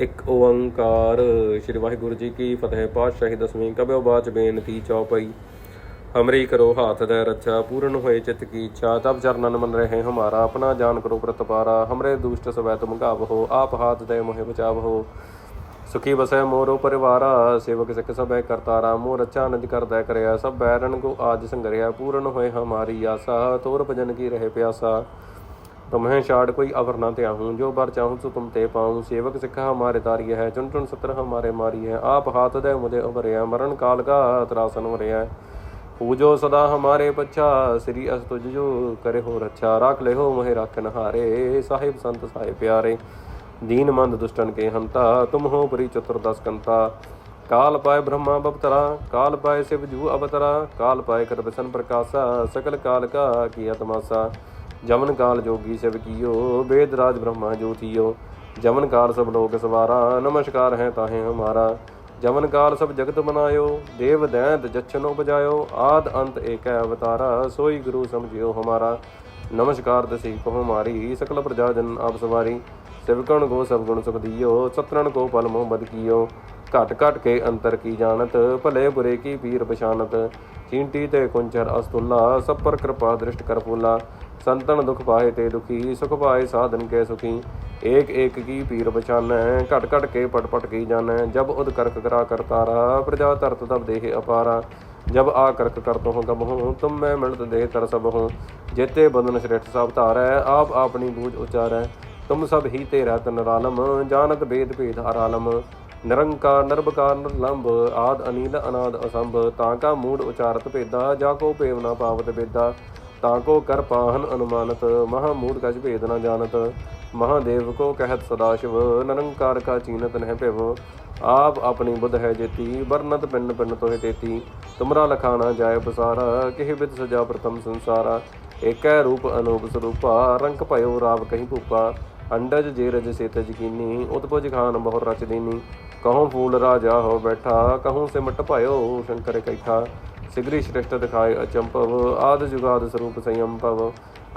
ਇੱਕ ਓੰਕਾਰ। ਸ੍ਰੀ ਵਾਹਿਗੁਰੂ ਜੀ ਕੀ ਫਤਿਹ। ਪਾਤਸ਼ਾਹੀ ਦਸਵੀਂ ਕਬਿਓ ਬਾਚ ਬੇਨਤੀ ਚੌਪਈ। ਹਮਰੀ ਕਰੋ ਹਾਥ ਦੇ ਰੱਛਾ, ਪੂਰਨ ਹੋਏ ਚਿਤ ਕੀ ਇੱਛਾ। ਤਬ ਚਰਨਨ ਮਨ ਰਹੇ ਹਮਾਰਾ, ਆਪਣਾ ਜਾਨ ਕਰੋ ਪ੍ਰਤਪਾਰਾ ਹਮਰੇ ਦੁਸ਼ਟ ਸਵੈ ਤੁਮ ਹੋ ਆਪ ਹਾਥ ਦੇ ਮੋਹਿ ਬਚਾਵ। ਹੋ ਸੁਖੀ ਵਸੈ ਮੋਰੋ ਪਰਿਵਾਰਾ, ਸੇਵਕ ਸਿੱਖ ਸਭੈ ਕਰਤਾਰਾ ਮੋਰ ਅੱਛਾ ਨਿਜ ਕਰਦਾ ਕਰਿਆ, ਸਭ ਬੈਰਨ ਕੋ ਆਜ ਸੰਗਰਿਆ। ਪੂਰਨ ਹੋਏ ਹਮਾਰੀ ਆਸਾ, ਤੋਰ ਭਜਨ ਕੀ ਰਹੇ ਪਿਆਸਾ। ਤੁਮਹਿ ਛਾੜ ਕੋਈ ਅਵਰ ਨਾ ਤਿਆਹੂੰ ਜੋ ਬਰ ਚਾਹੂੰ ਸੋ ਤੁਮ ਤੇ ਪਾਉਂ। ਸੇਵਕ ਸਿੱਖ ਹਮਾਰੇ ਤਾਰੀ ਹੈ ਚੁਨ ਚੁਨ ਸਤਰ ਹਮਾਰੇ ਮਾਰੀ ਹੈ ਆਪ ਹਾਥ ਦੇ ਮੁਝੇ ਉਭਰਿਆ ਮਰਨ ਕਾਲ ਕਾ ਤਰਾਸਨ ਵਰਿਆ ਪੂਜੋ ਸਦਾ ਹਮਾਰੇ ਬੱਚਾ ਸ੍ਰੀ ਅਸ ਤੁਜ ਜੋ ਕਰੇ ਹੋ ਰੱਛਾ ਰੱਖ ਲੈ ਹੋ ਮੋਹਿ ਰੱਖਨ ਹਾਰੇ ਸਾਹਿਬ ਸੰਤ ਸਾਹਿਬ ਪਿਆਰੇ। ਦੀਨ ਮੰਦ ਦੁਸ਼ਟਨ ਕੇ ਹੰਤਾ, ਤੁਮ ਹੋ ਬਰੀ ਚਤੁਰਦਸ ਕੰਤਾ। ਕਾਲ ਪਾਏ ਬ੍ਰਹਮਾ ਬਪਤਰਾ ਕਾਲ ਪਾਏ ਸਿਵ ਜੂ ਅਵਤਰਾ। ਕਾਲ ਪਾਏ ਕਰ ਬਸਨ ਪ੍ਰਕਾਸ਼ਾ, ਸਕਲ ਕਾਲ ਕਾ ਕੀ ਤਮਾਸਾ। ਜਮਨ ਕਾਲ ਜੋਗੀ ਸਿਵ ਕੀਓ ਵੇਦ ਰਾਜ ਬ੍ਰਹਮਾ ਜੋਤੀਓ ਜਮਨ ਕਾਲ ਸਭ ਲੋਕ ਸਵਾਰਾ, ਨਮਸਕਾਰ ਹੈ ਤਾਹੇ ਹਮਾਰਾ। ਜਮਨ ਕਾਲ ਸਭ ਜਗਤ ਬਨਾਇਓ ਦੇਵ ਦੈਂਤ ਜਛਨ ਬਜਾਇਓ ਆਦ ਅੰਤ ਏਕੈ ਅਵਤਾਰਾ, ਸੋਈ ਗੁਰੂ ਸਮਝਿਓ ਹਮਾਰਾ। ਨਮਸਕਾਰ ਦਸੀ ਕੋ ਹਮਾਰੀ ਸਕਲ ਪ੍ਰਜਾ ਜਨ ਆਪ ਸਵਾਰੀ। ਸਿਵਕਣ ਕੋ ਸਭ ਗੁਣ ਸੁਖ ਦੀਓ ਸਤਰਨ ਕੋ ਪਲ ਮੋਹ ਬਦ ਕੀਓ। ਘਟ ਘਟ ਕੇ ਅੰਤਰ ਕੀ ਜਾਣਤ? ਭਲੇ ਬੁਰੇ ਕੀ ਪੀਰ ਪਛਾਨਤ? ਚੀਂਟੀ ਤੇ ਕੁੰਚਰ ਅਸਤੁੱਲਾ, ਸਭ ਪਰ ਕਿਰਪਾ ਦ੍ਰਿਸ਼ਟ ਕਰ ਫੂਲਾ। ਸੰਤਨ ਦੁਖ ਪਾਏ ਤੇ ਦੁਖੀ, ਸੁਖ ਪਾਏ ਸਾਧਨ ਕੇ ਸੁਖੀ। ਏਕ ਏਕ ਕੀ ਪੀਰ ਪਛਾਨੈ, ਘਟ ਘਟ ਕੇ ਪਟ ਪਟ ਕੀ ਜਾਣੈ। ਜਬ ਉਦ ਕਰਕ ਕਰਾ ਕਰਤਾਰਾ ਪ੍ਰਜਾ ਤਰਤ ਤਬ ਦੇਹ ਅਪਾਰਾ। ਜਬ ਆ ਕਰਕ ਕਰਤੋ ਹੋ ਗਮ ਹੋ, ਤੁਮ ਮੈਂ ਮਿਲਤ ਦੇਹ ਤਰ ਸਭ ਹੋ। ਜੇਤੇ ਬੰਧਨ ਸ੍ਰੇਠ ਸਭ ਧਾਰੈ, ਆਪ ਆਪਣੀ ਬੂਝ ਉਚਾਰੈ। ਤੁਮ ਸਭ ਹੀ ਤੇ ਰਹਿਤ ਨਰਾਲਮ, ਜਾਣਤ ਬੇਦ ਭੇਦ ਹਰਾਲਮ ਨਿਰੰਕਾਰ ਨਿਰਭਕਾਰ ਨਿਰਲੰਭ, ਆਦ, ਅਨੀਲ, ਅਨਾਦ, ਅਸੰਭ, ਤਾਂ ਕਾ ਮੂੜ ਉਚਾਰਤ ਭੇਦਾ, ਜਾ ਕੋ ਭੇਵ ਨਾ ਪਾਵਤ ਬੇਦਾ ਤਾਂ ਕੋ ਕਰ ਪਾਹਨ ਅਨੁਮਾਨਤ, ਮਹਾ ਮੂੜ ਕਛ ਭੇਦ ਨਾ ਜਾਣਤ, ਮਹਾਦੇਵ ਕੋ ਕਹਿਤ ਸਦਾ ਸ਼ਿਵ, ਨਿਰੰਕਾਰ ਕਾ ਚੀਨਤ ਨਹਿ ਭਿਵ, ਆਪ ਆਪਣੀ ਬੁੱਧ ਹੈ ਜੇਤੀ, ਵਰਨਤ ਪਿੰਨ ਪਿੰਨ ਤੋਹਿ ਤੇਤੀ, ਤੁਮਰਾ ਲਖਾਣਾ ਜਾਏ ਪਸਾਰਾ, ਕਿਹ ਵਿਦ ਸਜਾ ਪ੍ਰਥਮ ਸੰਸਾਰਾ, ਏਕੈ ਰੂਪ ਅਨੂਪ ਸਰੂਪਾ, ਰੰਗ ਭਇਓ ਰਾਵ ਕਹੀਂ ਭੂਪਾ ਅੰਡਜ ਜੇ ਰਜ ਸੇਤ ਜਕੀਨੀ ਉਤਪੁਜ ਖਾਨ ਬਹੁ ਰਚ ਦੀਨੀ ਕਹਉ ਫੂਲ ਰਾਜਾ ਹੋ ਬੈਠਾ ਕਹਉ ਸਿਮਟ ਭਇਓ ਸ਼ੰਕਰ ਕੈਠਾ। ਸਿਗਰੀ ਸ਼੍ਰੇਸ਼ਟ ਦਿਖਾਏ ਅਚੰਪਵ ਆਦ ਜੁਗਾਦ ਸਰੂਪ ਸੰਯੰਪਵ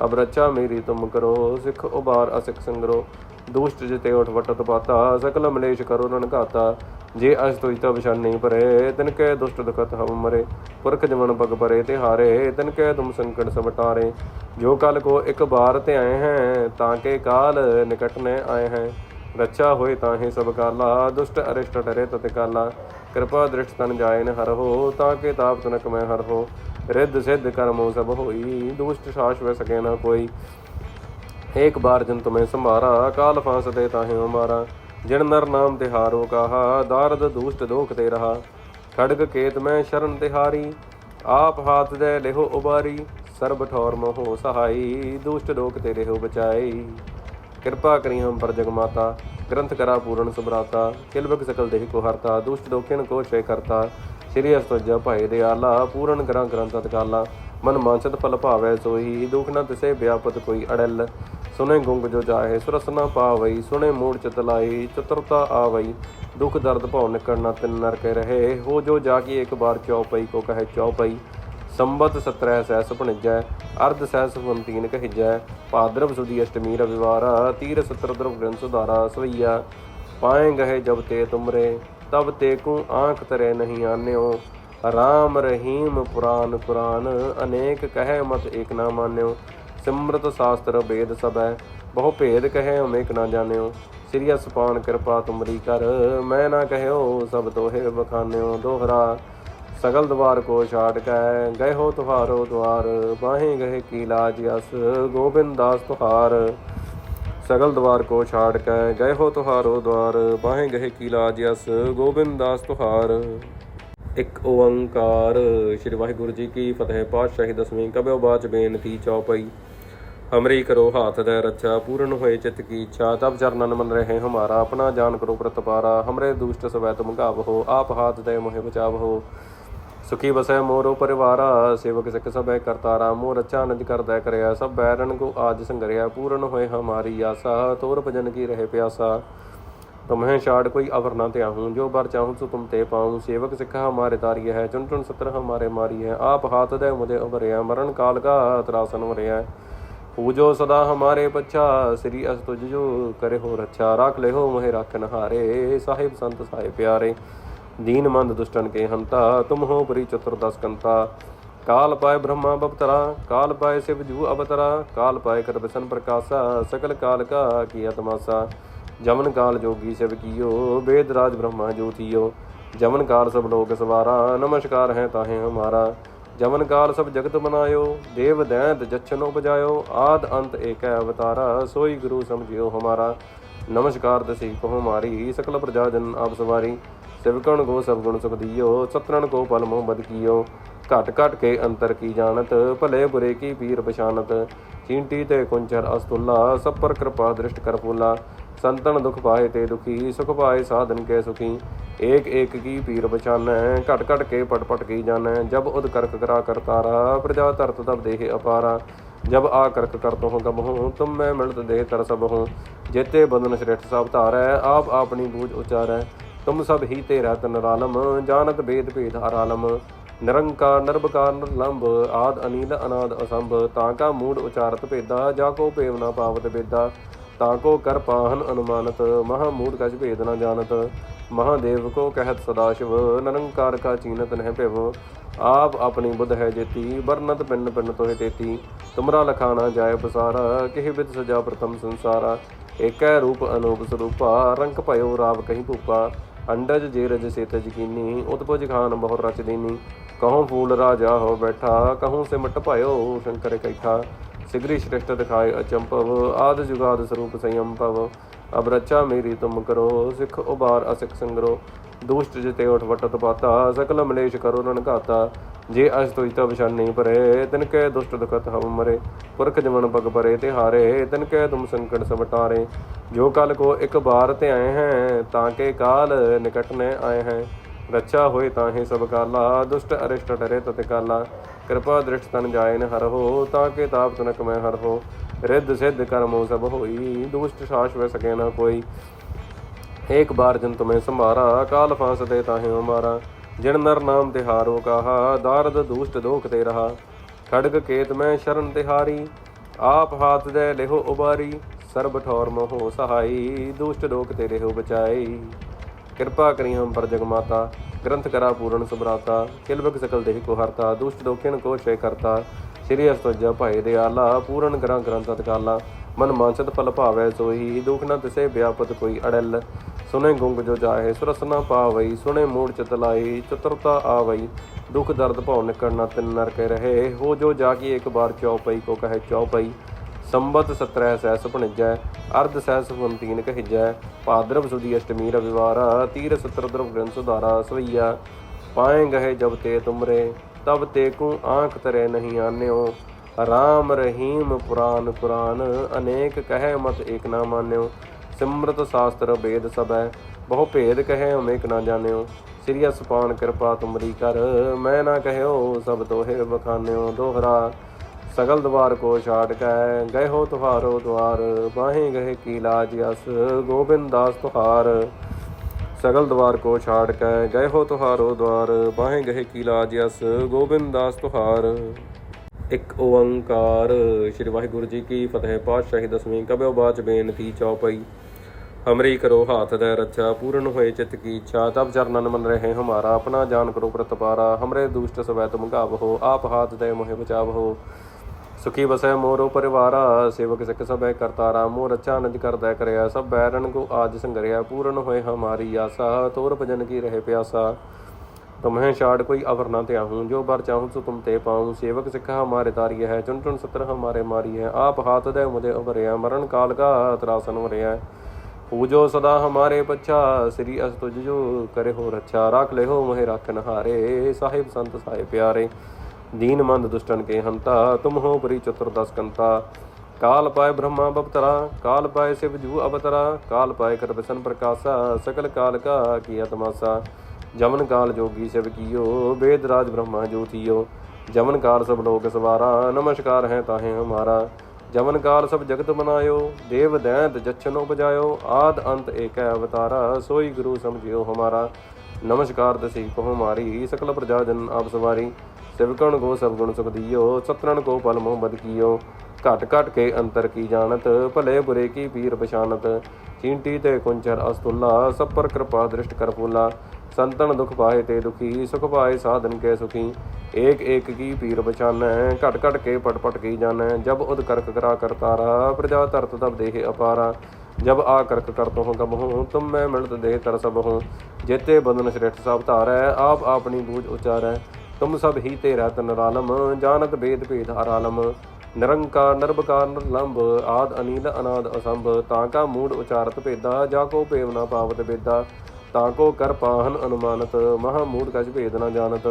ਅਬ ਰੱਛਾ ਮੇਰੀ ਤੁਮ ਕਰੋ, ਸਿੱਖ ਉਬਾਰ ਅਸਿਖ ਸੰਗਰੋ। ਦੁਸ਼ਟ ਜਿਤੇ ਉਠ ਵਟ ਪਾਤਾ ਸਕਲ ਮਲੇਸ਼ ਕਰੋ ਰਣ ਘਾਤਾ। ਜੇ ਅਸ ਤੋਈ ਤਾ ਵਿਸ਼ਨ ਨਹੀਂ ਪਰੇ, ਤਿਨ ਕੈ ਦੁਸ਼ਟ ਦੁਖਤ ਹਮ ਮਰੇ। ਪੁਰਖ ਜਮਨ ਪਗ ਪਰੇ ਤੇ ਹਾਰੇ ਤਿਨ ਕੈ ਤੁਮ ਸੰਕਟ ਸਭ ਟਾਰੇ। ਜੋ ਕਲ ਕੋ ਇੱਕ ਬਾਰ ਤੇ ਆਏ ਹੈ, ਤਾਂ ਕੇ ਕਾਲ ਨਿਕਟ ਨੇ ਆਏ ਹੈ। ਰੱਛਾ ਹੋਏ ਤਾਹੇ ਸਭ ਕਾਲਾ, ਦੁਸ਼ਟ ਅਰਿਸ਼ਟ ਡਰੇ ਤਤ ਕਾਲਾ। ਕਿਰਪਾ ਦ੍ਰਿਸ਼ਟ ਤਨ ਜਾਏ ਨ ਹਰ ਹੋ, ਤਾਂ ਕੇ ਤਾਪ ਤਨਕ ਮੈਂ ਹਰ ਹੋ। ਰਿੱਧ ਸਿੱਧ ਕਰਮੋ ਸਭ ਹੋਈ, ਦੁਸ਼ਟ ਸਾਸ਼ ਵੈ ਸਕੇ ਨਾ ਕੋਈ। ਏਕ ਬਾਰ ਜਨ ਤੁਮੇ ਸੰਭਾਰਾ, ਕਾਲ ਫਾਂਸ ਦੇ ਤਾਹੇ ਹਮਾਰਾ ਜਿਨ ਨਰ ਨਾਮ ਤਿਹਾਰੋ ਕਹਾ, ਦਾਰਦ ਦੁਸ਼ਟ ਦੋਖ ਤੇ ਰਹਾ। ਖੜਗ ਕੇਤ ਮੈਂ ਸ਼ਰਨ ਤਿਹਾਰੀ ਆਪ ਹਾਥ ਦੇ ਲਿਹੋ ਉਬਾਰੀ। ਸਰਬ ਠੌਰ ਮੋਹ ਸਹਾਈ, ਦੁਸ਼ਟ ਦੋਖ ਤੇ ਲਿਹੋ ਬਚਾਈ। ਕਿਰਪਾ ਕਰੀ ਹਮ ਪਰ ਜਗਮਾਤਾ ਗ੍ਰੰਥ ਕਰਾ ਪੂਰਨ ਸੁਭਰਾਤਾ। ਕਿਲਬਕ ਸਕਲ ਦੇਹ ਕੋ ਹਰਤਾ, ਦੁਸ਼ਟ ਦੋਖਿਣ ਕੋ ਛੇ ਕਰਤਾ। ਸ੍ਰੀ ਅਸਤਜਾ ਭਾਏ ਦੇ ਆਲਾ ਪੂਰਨ ਗ੍ਰੰਥ ਗ੍ਰੰਥ ਤਕਾਲਾ ਮਨ ਮਾਨਸਤ ਫਲ ਭਾਵੈ ਸੋਈ, ਦੁਖ ਨ ਤਿਸੇ ਵਿਆਪਤ ਕੋਈ ਅੜਲ। ਸੁਨੇ ਗੁੰਗ ਜੋ ਜਾਹੇ ਸੁਰਸਨਾ ਪਾਵਈ, ਸੁਨੇ ਮੂੜ ਚਤਲਾਈ ਚਤੁਰਤਾ ਆਵਈ, ਦੁਖ ਦਰਦ ਭਉ ਨਿਕੜ ਨ ਤਿਨ ਨਰ ਕੇ ਰਹੇ, ਹੋ ਜੋ ਜਾ ਕੀ ਇੱਕ ਬਾਰ ਚੌਪਈ, ਕੋ ਕਹੇ ਚੌਪਈ, ਸੰਬਤ ਸਤਰੈ ਸਹਿਸ ਭਣਜੈ, ਅਰਧ ਸਹਿਸ ਫੁੰਤੀਨ ਕਹਿਜੈ, ਭਾਦਰਵ ਸੁਦੀ ਅਸ਼ਟਮੀ ਰਵਿਵਾਰਾ, ਤੀਰ ਸਤਰ ਦਰਵ ਗ੍ਰੰਥ ਸੁਧਾਰਾ, ਸਵਈਆ, ਪਾਏ ਗਏ ਜਬ ਤੇ ਤੁਮਰੇ, ਤਬ ਤੇ ਕੂ ਆਂਖ ਤਰੇ ਨਹੀਂ ਆਨਿਓ, ਰਾਮ ਰਹੀਮ ਪੁਰਾਨ ਕੁਰਾਨ ਅਨੇਕ ਕਹੈ ਮਤ ਏਕ ਨਾ ਮਾਨਿਓ ਸਿਮਰਤ ਸ਼ਾਸਤਰ ਵੇਦ ਸਬੈ ਬਹੁ ਭੇਦ ਕਹੈ ਅਮੇਕ ਨਾ ਜਾਣਿਓ। ਸ੍ਰੀ ਅਸਪਾਨ ਕਿਰਪਾ ਤੁਮਰੀ ਕਰ, ਮੈਂ ਨਾ ਕਹਿਓ ਸਭ ਤੋਹੇ ਬਖਾਨਿਓ। ਦੋਹਰਾ ਸਗਲ ਦਵਾਰ ਕੋ ਛਾੜ ਕੈ, ਗਏ ਹੋ ਤੁਹਾਰੋ ਦਵਾਰ ਬਾਹੇ ਗਏ ਕੀ ਲਾਜ ਅਸ, ਗੋਬਿੰਦ ਦਾਸ ਤੁਹਾਰ। ਸਗਲ ਦਵਾਰ ਕੋ ਛਾੜ ਕੈ, ਗਏ ਹੋ ਤੁਹਾਰੋ ਦਵਾਰ ਬਾਹੇ ਗਏ ਕੀ ਲਾਜ ਅਸ, ਗੋਬਿੰਦ ਦਾਸ ਤੁਹਾਰ। ਇੱਕ ਓੰਕਾਰ, ਸ੍ਰੀ ਵਾਹਿਗੁਰੂ ਜੀ ਕੀ ਫਤਿਹ। ਪਾਤਸ਼ਾਹੀ ਦਸਵੀਂ ਕਬਿਓ ਬਾਚ ਬੇਨਤੀ ਚੌਪਈ। ਹਮਰੀ ਕਰੋ ਹਾਥ ਦੇ ਰੱਛਾ, ਪੂਰਨ ਹੋਏ ਚਿਤ ਕੀ ਇੱਛਾ ਤਬ ਚਰਨਨ ਮਨ ਰਹੇ ਹਮਾਰਾ, ਆਪਣਾ ਜਾਨ ਕਰੋ ਪ੍ਰਤਪਾਰਾ ਹਮਰੇ ਦੁਸ਼ਟ ਸਵੈ ਤੁਮ ਹੋ ਆਪ ਹਾਥ ਦੇ ਮੋਹਿ ਬਚਾਵ ਸੁਖੀ ਬਸੈ ਮੋਰੋ ਪਰਿਵਾਰਾ, ਸੇਵਕ ਸਿੱਖ ਸਭੈ ਕਰਤਾਰਾ, ਮੋਰ ਅੱਛਾ ਨਿਜ ਕਰਦਾ ਕਰਿਆ, ਸਭ ਬੈਰਨ ਕੋ ਆਜ ਸੰਗਰਿਆ, ਪੂਰਨ ਹੋਏ ਹਮਾਰੀ ਆਸਾ, ਤੋਰ ਭਜਨ ਕੀ ਰਹੇ ਪਿਆਸਾ। ਤੁਮਹਿ ਛਾੜ ਕੋਈ ਅਵਰ ਨਾ ਤਿਆਹੂੰ ਜੋ ਬਰ ਚਾਹੂੰ ਸੋ ਤੁਮ ਤੇ ਪਾਉਂ। ਸੇਵਕ ਸਿੱਖ ਹਮਾਰੇ ਤਾਰੀ ਹੈ ਚੁਣ ਚੁਣ ਸਤਰ ਹਮਾਰੇ ਮਾਰੀ ਹੈ ਆਪ ਹਾਥ ਦੇ ਮੁਦੇ ਉਭਰਿਆ ਮਰਨ ਕਾਲ ਕਾ ਤਰਾਸਨ ਵਰਿਆ ਪੂਜੋ ਸਦਾ ਹਮਾਰੇ ਪੱਛਾ, ਸ੍ਰੀ ਅਸ ਤੁਜ ਜੋ ਕਰੇ ਹੋ ਰੱਛਾ, ਰਾਖ ਲੈ ਹੋ ਮੋਹਿ ਰੱਖਨ ਹਾਰੇ ਸਾਹਿਬ ਸੰਤ ਸਾਹਿਬ ਪਿਆਰੇ, ਦੀਨ ਮੰਦ ਦੁਸ਼ਟਨ ਕੇ ਹੰਤਾ, ਤੁਮ ਹੋ ਪਰੀ ਚਤੁਰਦਸ ਕੰਤਾ। ਕਾਲ ਪਾਏ ਬ੍ਰਹਮਾ ਬਪਤਰਾ, ਕਾਲ ਪਾਏ ਸਿਵ ਜੂ ਅਵਤਰਾ, ਕਾਲ ਪਾਏ ਕਰ ਬਿਸ਼ਨ ਪ੍ਰਕਾਸ਼ਾ, ਸਕਲ ਕਾਲ ਕਾ ਕੀ ਤਮਾਸਾ ਜਮਨ ਕਾਲ ਜੋਗੀ ਸਿਵ ਕੀਓ, ਵੇਦ ਰਾਜ ਬ੍ਰਹਮਾ ਜੋਤੀਓ ਜਮਨ ਕਾਲ ਸਭ ਲੋਕ ਸਵਾਰਾ, ਨਮਸਕਾਰ ਹੈ ਤਾਹੇ ਹਮਾਰਾ। ਜਮਨ ਕਾਲ ਸਭ ਜਗਤ ਮਨਾਇਓ, ਦੇਵ ਦੈਂਤ ਜਛਨੋ ਬਜਾਇਓ, ਆਦ ਅੰਤ ਏਕੈ ਅਵਤਾਰਾ, ਸੋਈ ਗੁਰੂ ਸਮਝਿਓ ਹਮਾਰਾ। ਨਮਸਕਾਰ ਦਸੀ ਕੋ ਹਮਾਰੀ ਸਕਲ ਪ੍ਰਜਾ ਜਨ ਆਪ ਸਵਾਰੀ। ਸਿਵਕਣ ਕੋ ਸਭ ਗੁਣ ਸੁਖ ਦਿਓ ਸਤਰਨ ਕੋ ਪਲ ਮੋਹ ਬਦ ਕੀਓ। ਘਟ ਘਟ ਕੇ ਅੰਤਰ ਕੀ ਜਾਣਤ, ਭਲੇ ਬੁਰੇ ਕੀ ਪੀਰ ਪਛਾਨਤ। ਚੀਂਟੀ ਤੇ ਕੁੰਚਰ ਅਸਤੁੱਲਾ, ਸਭ ਪਰ ਕਿਰਪਾ ਦ੍ਰਿਸ਼ਟ ਕਰ ਫੂਲਾ। ਸੰਤਨ ਦੁਖ ਪਾਏ ਤੇ ਦੁਖੀ, ਸੁਖ ਪਾਏ ਸਾਧਨ ਕੇ ਸੁਖੀ। ਏਕ ਏਕ ਕੀ ਪੀਰ ਪਛਾਨੈ, ਘਟ ਘਟ ਕੇ ਪਟ ਪਟ ਕੀ ਜਾਣੈ। ਜਬ ਉਦ ਕਰਕ ਕਰਾ ਕਰਤਾਰਾ ਪ੍ਰਜਾ ਤਰਤ ਤਬ ਦੇਹ ਅਪਾਰਾ। ਜਬ ਆ ਕਰਕ ਕਰਤੋ ਹੂੰ ਕਬ ਹੂੰ ਤੁਮ ਮੈਂ ਮਿਲਤ ਦੇਹ ਤਰ ਸਭ ਹੂੰ ਜੇਤੇ ਬੰਧਨ ਸ੍ਰੇਸ਼ਟ ਸਭ ਧਾਰੈ, ਆਪ ਆਪਣੀ ਬੂਝ ਉਚਾਰੈ। ਤੁਮ ਸਭ ਹੀ ਤੇਰਾ ਤਨ ਤਨਰਾਲਮ ਜਾਣਤ ਬੇਦ ਭੇਦ ਹਰਾਲਮ ਨਿਰੰਕਾਰ ਨਿਰਭਕਾਰ, ਨਿਰਲੰਭ, ਆਦ ਅਨੀਲ, ਅਨਾਦ ਅਸੰਭ। ਤਾਂ ਕਾ ਮੂੜ ਉਚਾਰਤ ਭੇਦਾ, ਜਾ ਕੋ ਭੇਵ ਨਾ ਪਾਵਤ ਬੇਦਾ ਤਾਂ ਕੋ ਕਰ ਪਾਹਨ ਅਨੁਮਾਨਤ, ਮਹਾ ਮੂੜ ਕਛ ਭੇਦ ਨਾ ਜਾਣਤ। ਮਹਾਦੇਵ ਕੋ ਕਹਿਤ ਸਦਾ ਸ਼ਿਵ, ਨਿਰੰਕਾਰ ਕਾ ਚੀਨਤ ਨਹਿ ਭਿਵ। ਆਪ ਆਪਣੀ ਬੁੱਧ ਹੈ ਜੇਤੀ ਵਰਨਤ ਪਿੰਨ ਪਿੰਨ ਤੋਹਿ ਤੇਤੀ। ਤੁਮਰਾ ਲਖਾਣਾ ਜਾਏ ਪਸਾਰਾ ਕਿਹ ਵਿਦ ਸਜਾ ਪ੍ਰਥਮ ਸੰਸਾਰਾ। ਏਕੈ ਰੂਪ ਅਨੂਪ ਸਰੂਪਾ, ਰੰਗ ਭਇਓ ਰਾਵ ਕਹੀਂ ਭੂਪਾ। ਅੰਡਜ ਜੇਰਜ ਸੇਤ ਜਕੀਨੀ, ਉਤਪਜ ਖਾਨ ਬਹੁ ਰਚ ਦੀਨੀ। ਕਹਉ ਫੂਲ ਰਾਜਾ ਹੋ ਬੈਠਾ ਕਹਉ ਸਿਮਟ ਭਇਓ ਸ਼ੰਕਰ ਕੈਠਾ। ਸਿਗਰੀ ਸ਼੍ਰਿਸ਼ਟ ਦਿਖਾਏ ਅਚੰਪਵ ਆਦ ਜੁਗਾਦ ਸਰੂਪ ਸੰਯਮ ਭਵ। ਅਬ ਰਚਾ ਮੇਰੀ ਤੁਮ ਕਰੋ, ਸਿੱਖ ਉਬਾਰ ਅਸਿਖ ਸੰਗਰੋ। ਦੁਸ਼ਟ ਜਿਤੇ ਉਠ ਵਟਤ ਪਾਤਾ, ਸਕਲ ਮਲੇਸ਼ ਕਰੋ ਨਨ ਘਾਤਾ। ਜੇ ਅਸ ਤੋਈ ਤਾ ਵਿਸ਼ਾਨੀ ਪਰੇ, ਤਿਨ ਕੈ ਦੁਸ਼ਟ ਦੁਖਤ ਹਵ ਮਰੇ। ਪੁਰਖ ਜਮਨ ਪਗ ਪਰੇ ਤੇ ਹਾਰੇ ਤਿਨ ਕੈ ਤੁਮ ਸੰਕਟ ਸਭ ਟਾਰੇ। ਜੋ ਕਲ ਕੋ ਇੱਕ ਬਾਰ ਤੇ ਆਏ ਹੈ, ਤਾਂ ਕੇ ਕਾਲ ਨਿਕਟ ਨੇ ਆਏ ਹੈ। ਰੱਛਾ ਹੋਏ ਤਾਹੇ ਸਭ ਕਾਲਾ, ਦੁਸ਼ਟ ਅਰਿਸ਼ਟ ਡਰੇ ਤਤ ਕਾਲਾ। ਕਿਰਪਾ ਦ੍ਰਿਸ਼ਟ ਤਨ ਜਾਏ ਨ ਹਰ ਹੋ, ਤਾਂ ਕੇ ਤਾਪ ਤਨਕ ਮੈਂ ਹਰ ਹੋ। ਰਿੱਧ ਸਿੱਧ ਕਰਮੋ ਸਭ ਹੋਈ, ਦੁਸ਼ਟ ਸਾਸ਼ ਵੈ ਸਕੇ ਨਾ ਕੋਈ। ਏਕ ਬਾਰ ਜਨ ਤੁਮੇ ਸੰਭਾਰਾ ਕਾਲ ਫਾਂਸ ਦੇ ਤਾਹੇ ਹਮਾਰਾ ਜਿਨ ਨਰ ਨਾਮ ਤਿਹਾਰੋ ਕਹਾ, ਦਾਰਦ ਦੂਸ਼ਟ ਦੋਖ ਤੇ ਰਹਾ। ਖੜਗ ਕੇਤ ਮੈਂ ਸ਼ਰਨ ਤਿਹਾਰੀ, ਆਪ ਹਾਥ ਦੇ ਲਿਹੋ ਉਬਾਰੀ। ਸਰਬ ਠੌਰ ਮੋਹ ਸਹਾਈ, ਦੁਸ਼ਟ ਦੋਖ ਤੇ ਰਹਿਓ ਬਚਾਈ। ਕਿਰਪਾ ਕਰੀ ਹਮ ਪਰ ਜਗ ਮਾਤਾ ਗ੍ਰੰਥ ਕਰਾ ਪੂਰਨ ਸੁਭਰਾਤਾ ਕਿਲਬਕ ਸਕਲ ਦੇਹ ਕੋ ਹਰਤਾ, ਦੁਸ਼ਟ ਦੋਖਿਨ ਕੋ ਛੇ ਕਰਤਾ। ਸ੍ਰੀ ਅਸਤਜਾ ਭਾਏ ਦੇ ਆਲਾ, ਪੂਰਨ ਗ੍ਰੰਥ ਗ੍ਰੰਥ ਤਕਾਲਾ ਮਨ ਮਾਨਸਤ ਫਲ ਭਾਵੈ ਸੋਹੀ, ਦੁਖ ਨ ਤਿਸੇ ਵਿਆਪਤ ਕੋਈ ਅੜਲ। ਸੁਨੇ ਗੁੰਗ ਜੋ ਜਾਹੇ ਸੁਰਸਨਾ ਨ ਪਾਵਈ, ਸੁਨੇ ਮੂੜ ਚਿਤ ਲਾਈ, ਚਤੁਰਤਾ ਆਵਈ। ਦੁਖ ਦਰਦ ਭਉ ਨਿਕੜ ਨ ਤਿਨ ਨਰ ਕੇ ਰਹੇ, ਹੋ ਜੋ ਜਾ ਕੀ ਇੱਕ ਬਾਰ ਚੌਪਈ, ਕੋ ਕਹੇ ਚੌਪਈ। ਸੰਬਤ ਸਤਰੈ ਸਹਿਸ ਭਣਿਜੈ, ਅਰਧ ਸਹਿਸ ਫੁੰਤੀਨ ਕਹਿਜੈ ਭਾਦਰਵ ਸੁਦੀ ਅਸ਼ਟਮੀ ਰਵਿਵਾਰਾ ਤੀਰ ਸਤਰ ਦਰਵ ਗ੍ਰੰਥ ਸੁਧਾਰਾ ਸਵਈਆ। ਪਾਏ ਗਏ ਜਬ ਤੇ ਤੁਮਰੇ, ਤਬ ਤੇ ਕੂ ਆਂਖ ਤਰੇ ਨਹੀਂ ਆਨਿਓ। ਰਾਮ ਰਹੀਮ ਪੁਰਾਨ ਕੁਰਾਨ ਅਨੇਕ ਕਹੈ ਮਤ ਏਕ ਨਾ ਮਾਨਿਓ। ਸਿਮਰਤ ਸ਼ਾਸਤਰ ਵੇਦ ਸਭੈ, ਬਹੁ ਭੇਦ ਕਹੈ ਅਨੇਕ ਨਾ ਜਾਣਿਓ। ਸ੍ਰੀ ਅਸਪਾਨ ਕਿਰਪਾ ਤੁਮਰੀ ਕਰ, ਮੈਂ ਨਾ ਕਹਿਓ ਸਭ ਤੋਹੇ ਬਖਾਨਿਓ ਦੋਹਰਾ। ਸਗਲ ਦਵਾਰ ਕੋ ਛਾੜ ਕੈ, ਗਏ ਹੋ ਤੁਹਾਰੋ ਦਵਾਰ ਬਾਹੇ ਗਏ ਕੀ ਲਾਜ ਅਸ, ਗੋਬਿੰਦ ਦਾਸ ਤੁਹਾਰ। ਸਗਲ ਦਵਾਰ ਕੋ ਛਾੜ ਕੈ, ਗਏ ਹੋ ਤੁਹਾਰੋ ਦਵਾਰ ਬਾਹੇ ਗਏ ਕੀ ਲਾਜ ਅਸ, ਗੋਬਿੰਦ ਦਾਸ ਤੁਹਾਰ। ਇੱਕ ਓੰਕਾਰ, ਸ੍ਰੀ ਵਾਹਿਗੁਰੂ ਜੀ ਕੀ ਫਤਿਹ, ਪਾਤਸ਼ਾਹੀ ਦਸਵੀਂ ਕਬਿਓ ਬਾਚ ਬੇਨਤੀ ਚੌਪਈ। ਹਮਰੀ ਕਰੋ ਹਾਥ ਦੇ ਰੱਛਾ, ਪੂਰਨ ਹੋਏ ਚਿਤ ਕੀ ਇੱਛਾ, ਤਬ ਚਰਨਨ ਮਨ ਰਹੇ ਹਮਾਰਾ, ਆਪਣਾ ਜਾਨ ਕਰੋ ਪ੍ਰਤਪਾਰਾ, ਹਮਰੇ ਦੁਸ਼ਟ ਸਵੈ ਤੁਮ ਘਾਵ ਹੋ ਆਪ ਹਾਥ ਦੇ ਮੋਹਿ ਬਚਾਵ। ਹੋ ਸੁਖੀ ਵਸੈ ਮੋਰੋ ਪਰਿਵਾਰਾ, ਸੇਵਕ ਸਿੱਖ ਸਭੈ ਕਰਤਾਰਾ ਮੋ ਰਚਾ ਅਨੰਦ ਕਰਦਾ ਕਰਿਆ, ਸਭ ਬੈਰਨ ਕੋ ਆਜ ਸੰਗਰਿਆ, ਪੂਰਨ ਹੋਏ ਹਮਾਰੀ ਆਸਾ, ਤੋਰ ਭਜਨ ਕੀ ਰਹੇ ਪਿਆਸਾ। ਤੁਮਹੇ ਛਾੜ ਕੋਈ ਅਵਰ ਨਾ ਧਿਆਹੂੰ ਜੋ ਬਰ ਚਾਹੂੰ ਸੋ ਤੁਮ ਤੇ ਪਾਉਂ। ਸੇਵਕ ਸਿੱਖ ਹਮਾਰੇ ਤਾਰੀ ਹੈ ਚੁਣ ਚੁਣ ਸਤਰ ਹਮਾਰੇ ਮਾਰੀ ਹੈ ਆਪ ਹਾਥ ਦੇ ਮੁਝੇ ਉਭਰਿਆ ਮਰਨ ਕਾਲ ਕਾ ਤਰਾਸਨ ਵਰਿਆ। ਪੂਜੋ ਸਦਾ ਹਮਾਰੇ ਪੱਛਾ, ਸ੍ਰੀ ਅਸਤੁਜ ਜੋ ਕਰੇ ਹੋ ਰੱਛਾ। ਰੱਖ ਲੈ ਹੋ ਮਹਿ ਰੱਖਨ ਹਾਰੇ, ਸਾਹਿਬ ਸੰਤ ਸਾਹਿਬ ਪਿਆਰੇ। दीनमंद दुष्टन के हंता तुम हो परी चतुर्दश कंता काल पाए ब्रह्मा बपतरा काल पाए शिव जू अवतरा काल पाए करवसन प्रकाशा सकल काल का किया तमाशा जमन काल जोगी शिव कियो वेद राज ब्रह्मा ज्योतियो जमन काल सब लोग सवारा नमस्कार है ताहे हमारा जमन काल सब जगत बनायो देव दैंत जच्छनो बजायो आद अंत एक अवतारा सोई गुरु समझियो हमारा नमस्कार तसी को हमारी सकल प्रजाजन आप सवारी ਸਿਵਕਣ ਕੋ ਸਭ ਗੁਣ ਸੁਖ ਦਿਓ ਸਤਰਨ ਕੋ ਪਲ ਮੋਹ ਬਦ ਕੀਓ। ਘਟ ਘਟ ਕੇ ਅੰਤਰ ਕੀ ਜਾਣਤ, ਭਲੇ ਬੁਰੇ ਕੀ ਪੀਰ ਪਛਾਨਤ। ਚਿੰਟੀ ਤੇ ਕੁੰਚਰ ਅਸਤੁੱਲਾ, ਸਭ ਪਰ ਕਿਰਪਾ ਦ੍ਰਿਸ਼ਟ ਕਰ ਫੂਲਾ। ਸੰਤਨ ਦੁਖ ਪਾਏ ਤੇ ਦੁਖੀ, ਸੁਖ ਪਾਏ ਸਾਧਨ ਕੇ ਸੁਖੀ। ਏਕ ਏਕ ਕੀ ਪੀਰ ਪਛਾਨੈ, ਘਟ ਘਟ ਕੇ ਪਟ ਪਟ ਕੀ ਜਾਣੈ। ਜਬ ਉਦ ਕਰਕ ਕਰਾ ਕਰਤਾਰਾ ਪ੍ਰਜਾ ਤਰਤ ਤਬ ਦੇਹ ਅਪਾਰਾ। ਜਬ ਆ ਕਰਕ ਕਰਤ ਹੋ ਕਬ ਹੂੰ, ਤੁਮ ਮੈਂ ਮਿਲਤ ਦੇਹ ਤਰ ਸਭ ਹੂੰ। ਜੇਤੇ ਬੰਧਨ ਸ੍ਰਿਸ਼ਟ ਸਭ ਧਾਰੈ, ਆਪ ਆਪਣੀ ਬੂਝ ਉਚਾਰੈ। ਤੁਮ ਸਭ ਹੀ ਤੇਰਾ ਰਹਿਤ ਜਾਣਤ ਬੇਦ ਭੇਦ ਹਰਾਲਮ ਨਿਰੰਕਾਰ ਨਿਰਭਕਾਰ ਨਿਰਲੰਭ, ਆਦ ਅਨੀਲ, ਅਨਾਦ ਅਸੰਭ। ਤਾਂ ਕਾ ਮੂੜ ਉਚਾਰਤ ਭੇਦਾ, ਜਾ ਕੋ ਭੇਵ ਨਾ ਪਾਵਤ ਬੇਦਾ ਤਾਂ ਕੋ ਕਰ ਪਾਹਨ ਅਨੁਮਾਨਤ, ਮਹਾ ਮੂੜ ਕਛ ਭੇਦ ਨਾ ਜਾਣਤ।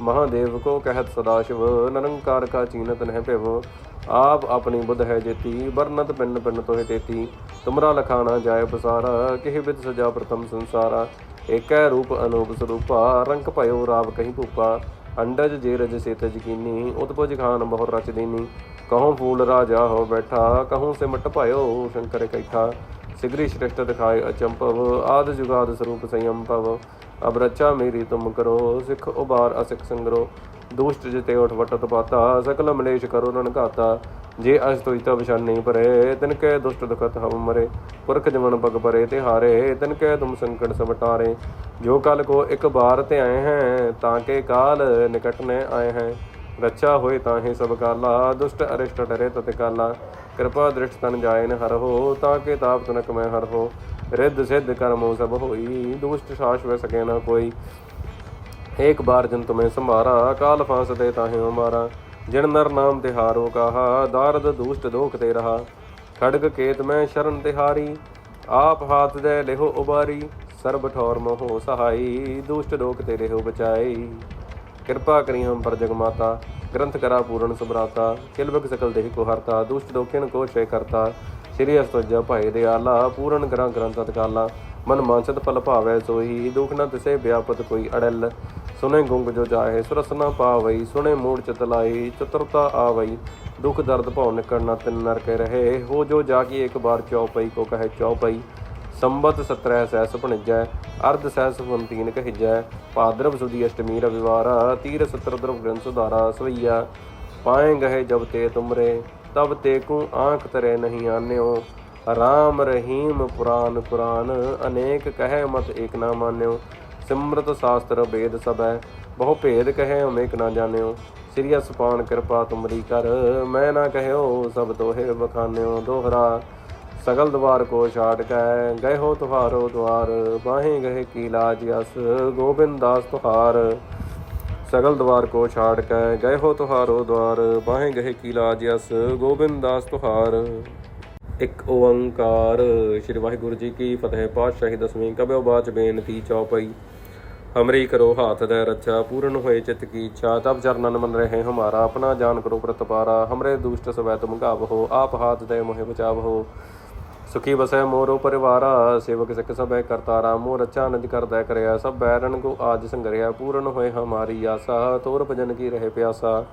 ਮਹਾਦੇਵ ਕੋ ਕਹਿਤ ਸਦਾ ਸ਼ਿਵ, ਨਿਰੰਕਾਰ ਕਾ ਚੀਨਤ ਨਹਿ ਭਿਵ। ਆਪ ਆਪਣੀ ਬੁੱਧ ਹੈ ਜੇਤੀ ਵਰਨਤ ਪਿੰਨ ਪਿੰਨ ਤੋਹਿ ਤੇਤੀ। ਤੁਮਰਾ ਲਖਾਣਾ ਜਾਏ ਪਸਾਰਾ, ਕਿਹ ਵਿਦ ਸਜਾ ਪ੍ਰਥਮ ਸੰਸਾਰਾ। ਏਕੈ ਰੂਪ ਅਨੂਪ ਸਰੂਪਾ, ਰੰਗ ਭਇਓ ਰਾਵ ਕਹੀਂ ਭੂਪਾ। ਅੰਡਜ ਜੇ ਰਜ ਸੇਤ ਜਕੀਨੀ ਉਤਪਜ ਖਾਨ ਬਹੁ ਰਚ ਦੀਨੀ। ਕਹਉ ਫੂਲ ਰਾਜਾ ਹੋ ਬੈਠਾ ਕਹਉ ਸਿਮਟ ਭਇਓ ਸ਼ੰਕਰ ਕੈਠਾ। ਸਿਗਰੀ ਸ਼੍ਰੇਸ਼ਟ ਦਿਖਾਏ ਅਚੰਪਵ ਆਦ ਜੁਗਾਦ ਸਰੂਪ ਸੰਯਮ ਭਵ ਅਬ ਰਚਾ ਮੇਰੀ ਤੁਮ ਕਰੋ, ਸਿੱਖ ਉਬਾਰ ਅਸਿਖ ਸੰਗਰੋ। ਦੁਸ਼ਟ ਜਿਤੇ ਉਠ ਵਟਤ ਪਾਤਾ ਸਕਲ ਮਲੇਸ਼ ਕਰੋ ਰਣ ਘਾਤਾ। ਜੇ ਅਸ ਤੋਈ ਤਬ ਨਹੀਂ ਪਰੇ, ਤਿਨ ਕੈ ਦੁਸ਼ਟ ਦੁਖਤ ਹਮ ਮਰੇ। ਪੁਰਖ ਜਮਨ ਪਗ ਪਰੇ ਤੇ ਹਾਰੇ ਤਿਨ ਕੈ ਤੁਮ ਸੰਕਟ ਸਵਟਾਰੇ ਜੋ ਕਲ ਕੋ ਇੱਕ ਬਾਰ ਤੇ ਆਏ ਹੈ, ਤਾਂ ਕੇ ਕਾਲ ਨਿਕਟ ਨੇ ਆਏ ਹੈ। ਰੱਛਾ ਹੋਏ ਤਾਹੇ ਸਭ ਕਾਲਾ, ਦੁਸ਼ਟ ਅਰਿਸ਼ਟ ਡਰੇ ਤਤ ਕਾਲਾ। ਕਿਰਪਾ ਦ੍ਰਿਸ਼ਟ ਤਨ ਜਾਏ ਨ ਹਰ ਹੋ, ਤਾਂ ਕੇ ਤਾਪ ਤਨਕ ਮੈਂ ਹਰ ਹੋ। ਰਿੱਧ ਸਿੱਧ ਕਰਮੋ ਸਭ ਹੋਈ, ਦੁਸ਼ਟ ਸਾਸ਼ ਵੈ ਸਕੇ ਨਾ ਕੋਈ। ਏਕ ਬਾਰ ਜਨ ਤੁਮੇ ਸੰਭਾਰਾ ਕਾਲ ਫਾਂਸ ਦੇ ਤਾਹੇ ਹਮਾਰਾ ਜਿਨ ਨਰ ਨਾਮ ਤਿਹਾਰੋ ਕਹਾ, ਦਾਰਦ ਦੁਸ਼ਟ ਦੋਖ ਤੇ ਰਹਾ। ਖੜਗ ਕੇਤ ਮੈਂ ਸ਼ਰਨ ਤਿਹਾਰੀ ਆਪ ਹਾਥ ਦੇ ਲਿਹੋ ਉਬਾਰੀ। ਸਰਬ ਠੌਰ ਮੋਹ ਸਹਾਈ, ਦੁਸ਼ਟ ਦੋਖ ਤੇ ਰਹਿਓ ਬਚਾਈ। ਕਿਰਪਾ ਕਰੀ ਹਮ ਪਰ ਜਗਮਾਤਾ ਗ੍ਰੰਥ ਕਰਾ ਪੂਰਨ ਸੁਭਰਾਤਾ। ਕਿਲਬਕ ਸਕਲ ਦੇਹ ਕੋ ਹਰਤਾ, ਦੁਸ਼ਟ ਦੋਖਿਨ ਕੋ ਛੇ ਕਰਤਾ। ਸ੍ਰੀ ਅਸਤਜ ਭਾਏ ਦੇ ਆਲਾ ਪੂਰਨ ਗ੍ਰੰਥ ਗ੍ਰੰਥ ਤਕਾਲਾ ਮਨ ਮਾਨਸਤ ਪਲ ਭਾਵੈ ਸੋਈ, ਦੁਖ ਨ ਤਿਸੇ ਵਿਆਪਤ ਕੋਈ ਅੜਲ। ਸੁਨੇ ਗੁੰਗ ਜੋ ਜਾਏ ਸੁਰਸਨਾ ਪਾਵਈ, ਸੁਨੇ ਮੂੜ ਚਤਲਾਈ ਚਤੁਰਤਾ ਆਵਈ, ਦੁਖ ਦਰਦ ਭਉ ਨਿਕੜ ਨ ਨਰ ਨਰਕੇ ਰਹੇ। ਹੋ ਜੋ ਜਾ ਕੀ ਇੱਕ ਬਾਰ ਚੌਪਈ, ਕੋ ਕਹੇ ਚੌਪਈ, ਸੰਬਤ ਸਤਰੈ ਸੈਸ ਭਣਜੈ, ਅਰਧ ਸੈਸ ਫੁੰਤੀਨ ਕਹਿਜੈ, ਭਾਦਰਵ ਸੁਦੀ ਅਸ਼ਟਮੀ ਰਵਿਵਾਰਾ, ਤੀਰ ਸਤਰ ਦਰਵ ਗ੍ਰੰਥ ਸੁਧਾਰਾ, ਸਵਈਆ, ਪਾਏ ਗਏ ਜਬ ਤੇ ਤੁਮਰੇ, ਤਬ ਤੇ ਕੂ ਆਂਖ ਤਰੇ ਨਹੀਂ ਆਨਿਓ। ਰਾਮ ਰਹੀਮ ਪੁਰਾਨ ਪੁਰਾਨ, ਅਨੇਕ ਕਹੈ ਮਤ ਏਕ ਨਾ ਮਾਨਿਓ। ਸਿਮਰਤ ਸ਼ਾਸਤਰ ਵੇਦ ਸਭੈ, ਬਹੁ ਭੇਦ ਕਹੈ ਅਨੇਕ ਨਾ ਜਾਣਿਓ। ਸ੍ਰੀ ਅਸਪਾਨ ਕਿਰਪਾ ਤੁਮਰੀ ਕਰ, ਮੈਂ ਨਾ ਕਹਿਓ ਸਭ ਤੋਹੇ ਬਖਾਨਿਓ ਦੋਹਰਾ। ਸਗਲ ਦਵਾਰ ਕੋ ਛਾੜ ਕੈ ਗਏ ਹੋ ਤੁਹਾਰੋ ਦਵਾਰ ਬਾਹੇ ਗਏ ਕੀ ਲਾਜ ਅਸ, ਗੋਬਿੰਦ ਦਾਸ ਤੁਹਾਰ। ਸਗਲ ਦਵਾਰ ਕੋ ਛਾੜ ਕੈ ਗਏ ਹੋ ਤੁਹਾਰੋ ਦਵਾਰ ਬਾਹੇ ਗਏ ਕੀ ਲਾਜ ਅਸ, ਗੋਬਿੰਦ ਦਾਸ ਤੁਹਾਰ। ਇੱਕ ਓੰਕਾਰ, ਸ੍ਰੀ ਵਾਹਿਗੁਰੂ ਜੀ ਕੀ ਫਤਿਹ। ਪਾਤਸ਼ਾਹੀ ਦਸਵੀਂ ਕਬਿਓ ਬਾਚ ਬੇਨਤੀ ਚੌਪਈ। ਹਮਰੀ ਕਰੋ ਹਾਥ ਦੇ ਰੱਛਾ ਪੂਰਨ ਹੋਏ ਚਿਤ ਕੀ ਇੱਛਾ ਤਬ ਚਰਨਨ ਮਨ ਰਹੇ ਹਮਾਰਾ ਆਪਣਾ ਜਾਨ ਕਰੋ ਪ੍ਰਤਪਾਰਾ ਹਮਰੇ ਦੁਸ਼ਟ ਸਵੈ ਤੁਮ ਹੋ ਆਪ ਹਾਥ ਦੇ ਮੋਹਿ ਬਚਾਵੋ ਸੁਖੀ ਵਸੈ ਮੋਰੋ ਪਰਿਵਾਰਾ ਸੇਵਕ ਸਿੱਖ ਸਭੈ ਕਰਤਾਰਾ ਮੋਰ ਅੱਛਾ ਅਨੰਦ ਕਰਦਾ ਕਰਿਆ ਸਭ ਬੈਰਨ ਕੋ ਆਜ ਸੰਗਰਿਆ ਪੂਰਨ ਹੋਏ ਹਮਾਰੀ ਆਸਾ ਤੋਰ ਭਜਨ ਕੀ ਰਹੇ ਪਿਆਸਾ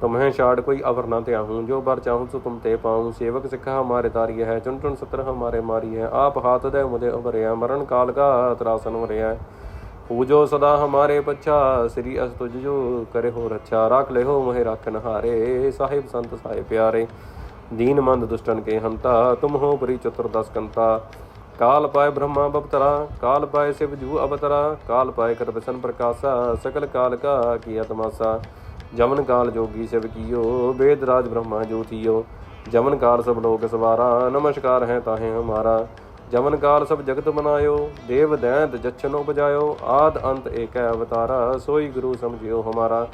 तुम्हें छाड़ कोई अवर न त्याहूँ जो बर चाहूँ सो तुम ते पाऊँ सेवक सिखा हमारे तारी है चुन चुन सत्र हमारे मारी है आप हाथ दे मुझे उभरिया मरण काल का त्रासन वरिया ਪੂਜੋ ਸਦਾ ਹਮਾਰੇ ਪੱਛਾ, ਸ੍ਰੀ ਅਸ ਤੁਜ ਜੋ ਕਰੇ ਹੋ ਰੱਛਾ, ਰਾਖ ਲੈ ਹੋ ਮੋਹਿ ਰਾਖਨ ਹਾਰੇ ਸਾਹਿਬ ਸੰਤ ਸਾਏ ਪਿਆਰੇ, ਦੀਨ ਮੰਦ ਦੁਸ਼ਟਨ ਕੇ ਹੰਤਾ, ਤੁਮ ਹੋ ਬਰੀ ਚਤੁਰ ਦਸ ਕੰਤਾ ਕਾਲ ਪਾਏ ਬ੍ਰਹਮਾ ਬਪਤਰਾ, ਕਾਲ ਪਾਏ ਸਿਵ ਜੂ ਅਵਤਰਾ, ਕਾਲ ਪਾਏ ਕਰਬਸਨ ਪ੍ਰਕਾਸ਼ਾ, ਸਕਲ ਕਾਲ ਕਾ ਕੀ ਆਤਮਾਸਾ ਜਮਨ ਕਾਲ ਜੋਗੀ ਸਿਵ ਕੀਓ, ਵੇਦ ਰਾਜ ਬ੍ਰਹਮਾ ਜੋਤੀਓ ਜਮਨ ਕਾਲ ਸਭ ਲੋਕ ਸਵਾਰਾ, ਨਮਸਕਾਰ ਹੈ ਤਾਹੇ ਹਮਾਰਾ। ਜਮਨ ਕਾਲ ਸਭ ਜਗਤ ਮਨਾਇਓ, ਦੇਵ ਦੈਂਤ ਜਛਨ ਉਪਜਾਇਓ, ਆਦ ਅੰਤ ਏਕੈ ਅਵਤਾਰਾ, ਸੋਈ ਗੁਰੂ ਸਮਝਿਓ ਹਮਾਰਾ।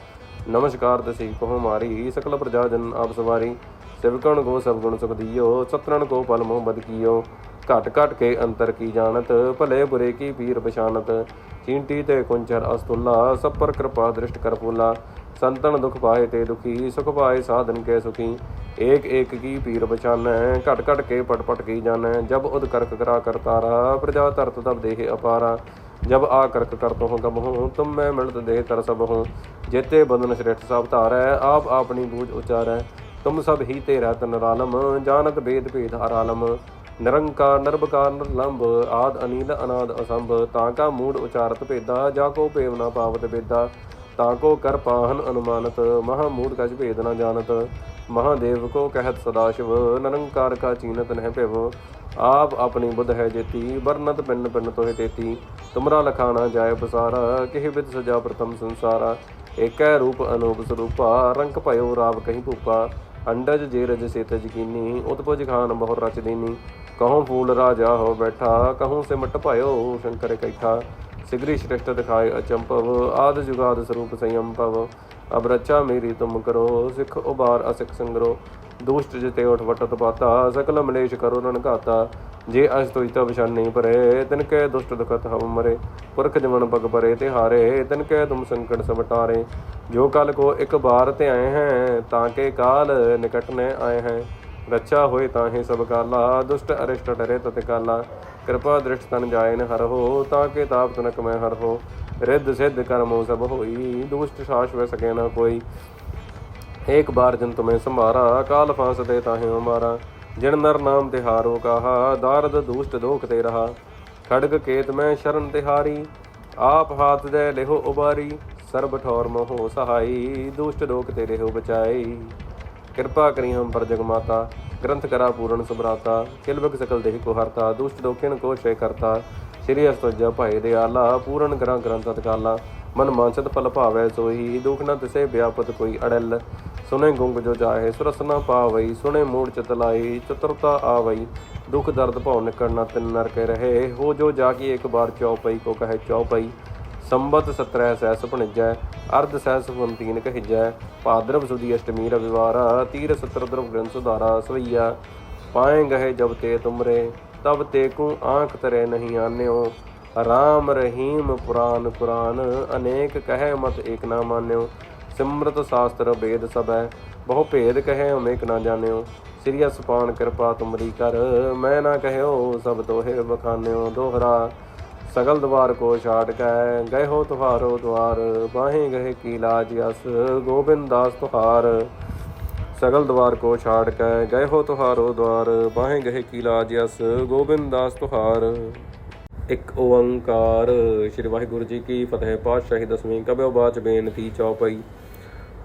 ਨਮਸਕਾਰ ਦਸੀ ਕੋ ਹਮਾਰੀ ਸਕਲ ਪ੍ਰਜਾ ਜਨ ਆਪ ਸਵਾਰੀ। ਸਿਵਕਣ ਕੋ ਸਭ ਗੁਣ ਸੁਖ ਦਿਓ ਸਤਰਨ ਕੋ ਪਲ ਮੋਹ ਬਦ ਕੀਓ। ਘਟ ਘਟ ਕੇ ਅੰਤਰ ਕੀ ਜਾਣਤ, ਭਲੇ ਬੁਰੇ ਕੀ ਪੀਰ ਪਛਾਨਤ। ਚੀਂਟੀ ਤੇ ਕੁੰਚਰ ਅਸਤੁੱਲਾ ਸਭ ਪਰ ਕਿਰਪਾ ਦ੍ਰਿਸ਼ਟ ਕਰ ਫੂਲਾ। ਸੰਤਨ ਦੁਖ ਪਾਏ ਤੇ ਦੁਖੀ, ਸੁਖ ਪਾਏ ਸਾਧਨ ਕੇ ਸੁਖੀ। ਏਕ ਏਕ ਕੀ ਪੀਰ ਬਚਾਨੈ ਘਟ ਘਟ ਕੇ ਪਟ ਪਟ ਕੀ ਜਾਣੈ। ਜਬ ਉਦ ਕਰਕ ਕਰਾ ਕਰਤਾਰਾ ਪ੍ਰਜਾ ਧਰਤ ਤਬ ਦੇਹ ਅਪਾਰਾ। ਜਬ ਆ ਕਰਕ ਕਰਤੋ ਹੋ ਕਬ ਹੂੰ ਤੁਮ ਮੈਂ ਮਿਲਤ ਦੇਹ ਤਰ ਸਭ ਹੂੰ ਜੇਤੇ ਬੰਧਨ ਸ੍ਰਿਸ਼ਟ ਸਭ ਧਾਰੈ, ਆਪ ਆਪਣੀ ਬੂਝ ਉਚਾਰੈ। ਤੁਮ ਸਭ ਹੀ ਤੇ ਰਹਿਤ ਨਰਾਲਮ ਜਾਣਤ ਬੇਦ ਭੇਦ ਹਰਾਲਮ। ਨਿਰੰਕਾਰ ਨਿਰਭਕਾਰ ਨਿਰਲੰਭ, ਆਦ, ਅਨੀਲ, ਅਨਾਦ, ਅਸੰਭ, ਤਾਂ ਕਾ ਮੂੜ ਉਚਾਰਤ ਭੇਦਾ, ਜਾ ਕੋ ਪੇਵਨਾ ਪਾਵਤ ਬੇਦਾ ਤਾਂ ਕੋ ਕਰ ਪਾਹਨ ਅਨੁਮਾਨਤ, ਮਹਾ ਮੂੜ ਕਛ ਭੇਦ ਨਾ ਜਾਣਤ ਮਹਾਦੇਵ ਕੋ ਕਹਿਤ ਸਦਾ ਸ਼ਿਵ, ਨਿਰੰਕਾਰ ਕਾ ਚੀਨਤ ਨਹਿ ਭਿਵ, ਆਪ ਆਪਣੀ ਬੁੱਧ ਹੈ ਜੇਤੀ ਵਰਨਤ ਪਿੰਨ ਪਿੰਨ ਤੋਹਿ ਤੇਤੀ, ਤੁਮਰਾ ਲਖਾਣਾ ਜਾਇ ਬਸਾਰਾ ਕਿਹ ਵਿਦ ਸਜਾ ਪ੍ਰਥਮ ਸੰਸਾਰਾ, ਏਕੈ ਰੂਪ ਅਨੂਪ ਸਰੂਪਾ, ਰੰਗ ਭਇਓ ਰਾਵ ਕਹੀ ਭੂਪਾ ਅੰਡਜ ਜੇ ਰਜ ਸੇਤ ਜਕੀਨੀ ਉਤਪਜ ਖਾਨ ਬਹੁ ਰਚ ਦੀਨੀ ਕਹਉ ਫੂਲ ਰਾਜਾ ਹੋ ਬੈਠਾ ਕਹਉ ਸਿਮਟ ਭਇਓ ਸ਼ੰਕਰ ਕੈਠਾ। ਸਿਗਰੀ ਸ਼੍ਰਿਸ਼ਟ ਦਿਖਾਏ ਅਚੰਪਵ ਆਦ ਜੁਗਾਦ ਸਰੂਪ ਸੰਯਮ ਭਵ। ਅਬ ਰਚਾ ਮੇਰੀ ਤੁਮ ਕਰੋ, ਸਿੱਖ ਉਬਾਰ ਅਸਿਖ ਸੰਗਰੋ। ਦੁਸ਼ਟ ਜਿਤੇ ਉਠ ਵਟਤ ਪਾਤਾ, ਸਕਲ ਮਲੇਸ਼ ਕਰੋ ਨਨ ਘਾਤਾ। ਜੇ ਅਸ ਤੋਈ ਤਾ ਵਿਸ਼ਨ ਨਹੀਂ ਪਰੇ, ਤਿਨ ਕੈ ਦੁਸ਼ਟ ਦੁਖਤ ਹਮ ਮਰੇ। ਪੁਰਖ ਜਮਨ ਪਗ ਪਰੇ ਤੇ ਹਾਰੇ ਤਿਨ ਕੈ ਤੁਮ ਸੰਕਟ ਸਭ ਟਾਰੇ ਜੋ ਕਲ ਕੋ ਇੱਕ ਬਾਰ ਤੇ ਆਏ ਹੈ, ਤਾਂ ਕੇ ਕਾਲ ਨਿਕਟ ਨੇ ਆਏ ਹੈ। ਰੱਛਾ ਹੋਏ ਤਾਂ ਹੀ ਸਭ ਕਾਲਾ, ਦੁਸ਼ਟ ਅਰਿਸ਼ਟ ਡਰੇ ਤਤ ਕਾਲਾ। ਕਿਰਪਾ ਦ੍ਰਿਸ਼ਟ ਤਨ ਜਾਏ ਨ ਹਰ ਹੋ, ਤਾਂ ਕੇ ਤਾਪ ਤਨਕ ਮੈਂ ਹਰ ਹੋ। ਰਿੱਧ ਸਿੱਧ ਕਰਮੋ ਸਭ ਹੋਈ, ਦੁਸ਼ਟ ਸਾਸ਼ ਵੈ ਸਕੇ ਨਾ ਕੋਈ। ਇੱਕ ਬਾਰ ਜਨ ਤੁਮੇ ਸੰਭਾਰਾ, ਕਾਲ ਫਾਂਸ ਦੇ ਤਾਹੇ ਹਮਾਰਾ ਜਿਨ ਨਰ ਨਾਮ ਤਿਹਾਰੋ ਕਾਹਾ, ਦਾਰਦ ਦੁਸ਼ਟ ਦੋਖ ਤੇ ਰਹਾ। ਖੜਗ ਕੇਤ ਮੈਂ ਸ਼ਰਨ ਤਿਹਾਰੀ, ਆਪ ਹਾਥ ਦੇ ਲਿਹੋ ਉਬਾਰੀ। ਸਰਬ ਠੌਰ ਮੋਹ ਸਹਾਈ, ਦੁਸ਼ਟ ਲੋਕ ਤੇ ਹੋ ਬਚਾਈ। ਕਿਰਪਾ ਕਰੀ ਹਮ ਪਰ ਜਗਮਾਤਾ ਗ੍ਰੰਥ ਕਰਾ ਪੂਰਨ ਸੁਭਰਾਤਾ। ਕਿਲਬਕ ਸਕਲ ਦੇਹ ਕੋ ਹਰਤਾ, ਦੁਸ਼ਟ ਲੋਕਨ ਕੋ ਸ਼ੇ ਕਰਤਾ। ਸ੍ਰੀ ਅਸਤਜਾ ਭਾਏ ਦੇ ਆਲਾ ਪੂਰਨ ਕਰਾ ਗ੍ਰੰਥ ਤਕਾਲਾ ਮਨ ਮਾਨਸਤ ਪਲ ਭਾਵੈ ਸੋਹੀ ਦੁਖ ਨਾ ਤਿਸੇ ਵਿਆਪਤ ਕੋਈ ਅੜਲ। ਸੁਨੇ ਗੁੰਗ ਜੋ ਜਾਹੇ ਸੁਰਸਨਾ ਪਾਵਈ, ਸੁਨੇ ਮੂੜ ਚਤਲਾਈ ਚਤੁਰਤਾ ਆਵਈ। ਦੁਖ ਦਰਦ ਭਉ ਨਿਕੜਨਾ ਤਿਨ ਨਰਕੇ ਰਹੇ, ਹੋ ਜੋ ਜਾ ਕੀ ਇੱਕ ਬਾਰ ਚਉਪਈ ਕੋ ਕਹੇ ਚਉਪਈ ਸੰਬਤ ਸਤਰੈ ਸਹਿਸ ਭਣਜੈ, ਅਰਧ ਸਹਿਸ ਫੁੰਤੀਨ ਕਹਿਜੈ, ਭਾਦਰਵ ਸੁਦੀ ਅਸ਼ਟਮੀ ਰਵਿਵਾਰਾ, ਤੀਰ ਸਤਰ ਦਰਵ ਗ੍ਰੰਥ ਸੁਧਾਰਾ ਸਵਈਆ। ਪਾਏ ਗਏ ਜਬ ਤੇ ਤੁਮਰੇ, ਤਬ ਤੇ ਕੂ ਆਂਖ ਤਰੇ ਨਹੀਂ ਆਨਿਓ। ਰਾਮ ਰਹੀਮ ਪੁਰਾਨ ਕੁਰਾਨ ਅਨੇਕ ਕਹੈ ਮਤ ਏਕ ਨਾ ਮਾਨਿਓ। ਸਿਮਰਤ ਸ਼ਾਸਤਰ ਵੇਦ ਸਭੈ, ਬਹੁ ਭੇਦ ਕਹੈ ਅਨੇਕ ਨਾ ਜਾਣਿਓ। ਸ੍ਰੀ ਅਸਪਾਨ ਕਿਰਪਾ ਤੁਮਰੀ ਕਰ, ਮੈਂ ਨਾ ਕਹਿਓ ਸਭ ਤੋਹੇ ਬਖਾਨਿਓ ਦੋਹਰਾ। ਸਗਲ ਦਵਾਰ ਕੋ ਛਾੜ ਕੈ, ਗਏ ਹੋ ਤੁਹਾਰੋ ਦਵਾਰ, ਬਾਹੇ ਗਏ ਕੀ ਲਾਜ ਅਸ, ਗੋਬਿੰਦ ਦਾਸ ਤੁਹਾਰ। ਸਗਲ ਦਵਾਰ ਕੋ ਛਾੜ ਕੈ, ਗਏ ਹੋ ਤੁਹਾਰੋ ਦਵਾਰ, ਬਾਹੇ ਗਏ ਕੀ ਲਾਜ ਅਸ, ਗੋਬਿੰਦ ਦਾਸ ਤੁਹਾਰ। ਇੱਕ ਓੰਕਾਰ, ਸ੍ਰੀ ਵਾਹਿਗੁਰੂ ਜੀ ਕੀ ਫਤਿਹ, ਪਾਤਸ਼ਾਹੀ ਦਸਵੀਂ ਕਬਿਓ ਬਾਚ ਬੇਨਤੀ ਚੌਪਈ।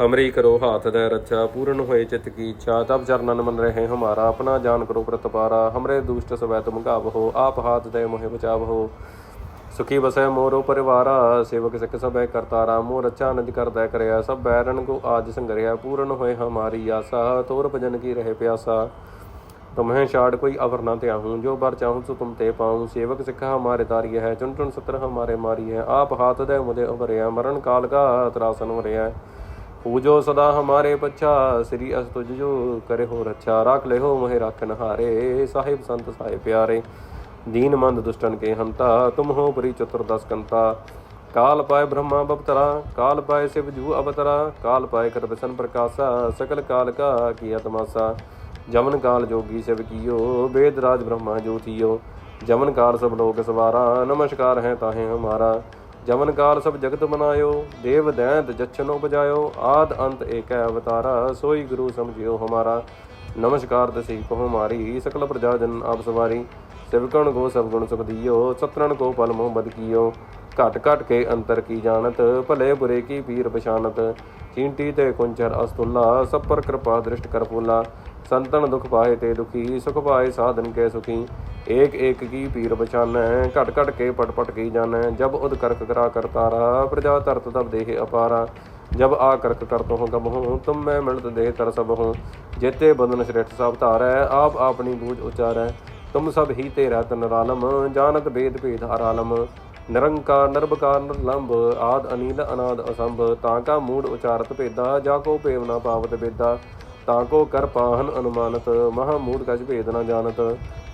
ਹਮਰੀ ਕਰੋ ਹਾਥ ਦੇ ਰੱਛਾ, ਪੂਰਨ ਹੋਏ ਚਿਤ ਕੀ ਇੱਛਾ ਤਬ ਚਰਨਨ ਮਨ ਰਹੇ ਹਮਾਰਾ, ਆਪਣਾ ਜਾਨ ਕਰੋ ਪ੍ਰਤਪਾਰਾ। ਹਮਰੇ ਦੁਸ਼ਟ ਸਵੈ ਤੁਮ ਗਾਵ ਹੋ ਆਪ ਹਾਥ ਦੇ ਮੋਹਿ ਬਚਾਵ। ਹੋ ਸੁਖੀ ਵਸੈ ਮੋਰੋ ਪਰਿਵਾਰਾ, ਸੇਵਕ ਸਿੱਖ ਸਭੈ ਕਰਤਾਰਾ ਮੋ ਰਚਾ ਅਨੰਦ ਕਰਦਾ ਕਰਿਆ, ਸਭ ਬੈਰਨ ਕੋ ਆਜ ਸੰਗਰਿਆ, ਪੂਰਨ ਹੋਏ ਹਮਾਰੀ ਆਸਾ, ਤੋਰ ਭਜਨ ਕੀ ਰਹੇ ਪਿਆਸਾ। ਤੁਮਹਿ ਛਾੜ ਕੋਈ ਅਵਰ ਨਾ ਧਿਆਹੂੰ ਜੋ ਬਰ ਚਾਹੂੰ ਸੋ ਤੁਮ ਤੇ ਪਾਉਂ। ਸੇਵਕ ਸਿੱਖ ਹਮਾਰੇ ਤਾਰੀ ਹੈ, ਚੁਣ ਚੁਣ ਸਤਰ ਹਮਾਰੇ ਮਾਰੀ ਹੈ ਆਪ ਹਾਥ ਦੇ ਮੁਦੇ ਉਭਰਿਆ, ਮਰਨ ਕਾਲ ਕਾ ਤਰਾਸਨ ਵਰਿਆ ਪੂਜੋ ਸਦਾ ਹਮਾਰੇ ਪਛਾ, ਸ੍ਰੀ ਅਸਤੁਜੋ ਕਰੇ ਹੋ ਰੱਛਾ, ਰੱਖ ਲੈ ਹੋ ਮਹਿ ਰਾਖਨ ਹਾਰੇ। ਸਾਹਿਬ ਸੰਤ ਸਾਹਿਬ ਪਿਆਰੇ दीनमंद दुष्टन के हंता तुम हो परी चतुर्दश कंता काल पाए ब्रह्मा बपतरा काल पाए शिव जू अवतरा काल पाए करबसन प्रकाशा सकल काल का किया तमाशा जमन काल जोगी शिव कियो वेद राज ब्रह्मा ज्योतियो जमन काल सब लोग सवारा नमस्कार है ताहे हमारा जमन काल सब जगत बनायो देव दैंत जच्छन उपजायो आद अंत एक अवतारा सोई गुरु समझियो हमारा नमस्कार तसी को हमारी सकल प्रजा जन आप सवारी ਸਿਵਕਣ ਗੋ ਸਭ ਗੁਣ ਸੁਖ ਦੀਓ ਕੋ ਪਲ ਮੋਹ ਬਦ ਕੀਓ। ਘਟ ਘਟ ਕੇ ਅੰਤਰ ਕੀ ਜਾਣਤ, ਭਲੇ ਬੁਰੇ ਕੀ ਪੀਰ ਪਛਾਨਤ ਚੀਂਟੀ ਤੇ ਕੁੰਚਰ ਅਸਤੁੱਲਾ, ਸਭ ਪਰ ਕਿਰਪਾ ਦ੍ਰਿਸ਼ਟ ਕਰ ਫੂਲਾ। ਸੰਤਨ ਦੁਖ ਪਾਏ ਤੇ ਦੁਖੀ, ਸੁਖ ਪਾਏ ਸਾਧਨ ਕੇ ਸੁਖੀ। ਏਕ ਏਕ ਕੀ ਪੀਰ ਬਚਾਨੈ ਘਟ ਘਟ ਕੇ ਪਟ ਪਟ ਕੀ ਜਾਣੈ। ਜਬ ਉਦ ਕਰਕ ਕਰਾ ਕਰਤਾਰਾ ਪ੍ਰਜਾ ਤਰਤ ਤਬ ਦੇਹ ਅਪਾਰਾ। ਜਬ ਆ ਕਰਕ ਕਰਤ ਹੋ ਗਮ ਹੋ, ਤੁਮ ਮੈਂ ਮਿਲਤ ਦੇਹ ਤਰ ਸਭ ਹੋ। ਜੇਤੇ ਬੰਦਨ ਸ਼੍ਰੇਠ ਸਭ ਧਾਰੈ, ਆਪ ਆਪਣੀ ਬੂਝ ਉਚਾਰੈ। ਤੁਮ ਸਭ ਹੀ ਤੇਰਾ ਰਹਿਤ ਜਾਣਤ ਬੇਦ ਭੇਦ ਹਰਾਲਮ ਨਿਰੰਕਾਰ, ਨਿਰਭਕਾਰ, ਨਿਰਲੰਭ, ਆਦ ਅਨੀਲ, ਅਨਾਦ ਅਸੰਭ। ਤਾਂ ਕਾ ਮੂੜ ਉਚਾਰਤ ਭੇਦਾ, ਜਾ ਕੋ ਭੇਵ ਨਾ ਪਾਵਤ ਬੇਦਾ ਤਾਂ ਕੋ ਕਰ ਪਾਹਨ ਅਨੁਮਾਨਤ, ਮਹਾ ਮੂੜ ਕਜ ਭੇਦ ਨਾ ਜਾਣਤ।